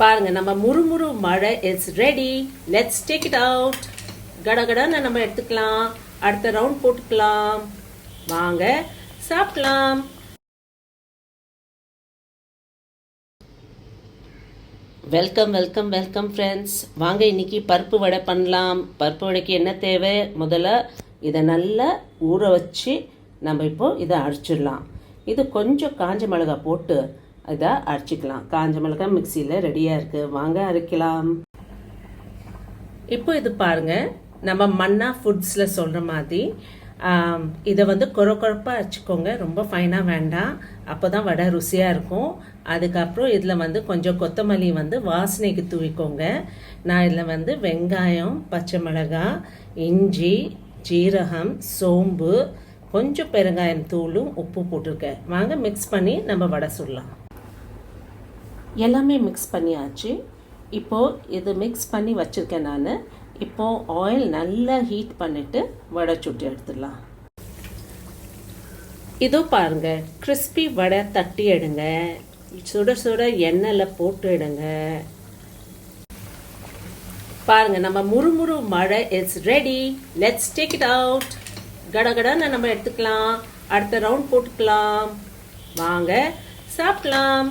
பாருங்க நம்ம முறுமுறு மழை it's ready let's take it out கடகடன்னு நம்ம எடுத்துக்கலாம். அடுத்த ரவுண்ட் போட்டுக்கலாம். வாங்க சாப்பிடலாம். வெல்கம் வெல்கம் வெல்கம் ஃப்ரெண்ட்ஸ் வாங்க இன்னைக்கு பருப்பு வடை பண்ணலாம். பருப்பு வடைக்கு என்ன தேவை? முதல்ல இதை நல்லா ஊற வச்சு நம்ம இப்போது இதை அரைச்சிடலாம். இது கொஞ்சம் காஞ்ச மிளகாய் போட்டு இதை அரைச்சிக்கலாம். காஞ்ச மிளகாய் மிக்சியில் ரெடியாக இருக்குது வாங்க அரைக்கலாம். இப்போ இது பாருங்க நம்ம மன்னா ஃபுட்ஸில் சொல்கிற மாதிரி இதை வந்து கொர கொரப்பாக அரைச்சிக்கோங்க. ரொம்ப ஃபைனாக வேண்டாம். அப்போ தான் வடை ருசியாக இருக்கும். அதுக்கப்புறம் இதில் வந்து கொஞ்சம் கொத்தமல்லி வந்து வாசனைக்கு தூவிக்கோங்க. நான் இதில் வந்து வெங்காயம் பச்சை மிளகாய் இஞ்சி ஜீரகம் சோம்பு கொஞ்சம் பெருங்காயம் தூளும் உப்பு போட்டிருக்கேன். வாங்க மிக்ஸ் பண்ணி நம்ம வடை சுடலாம். எல்லாமே மிக்ஸ் பண்ணியாச்சு. இப்போது இது மிக்ஸ் பண்ணி வச்சுருக்கேன் நான். இப்போது ஆயில் நல்லா ஹீட் பண்ணிவிட்டு வடை சுட்டு எடுத்துடலாம். இதோ பாருங்க கிறிஸ்பி வடை தட்டி எடுங்க. சுட சுட எண்ணெயில் போட்டு எடுங்க. பாருங்கள் நம்ம முறுமுறு மழை it's ready let's take it out கடகடன்னு நம்ம எடுத்துக்கலாம். அடுத்த ரவுண்ட் போட்டுக்கலாம். வாங்க சாப்பிடலாம்.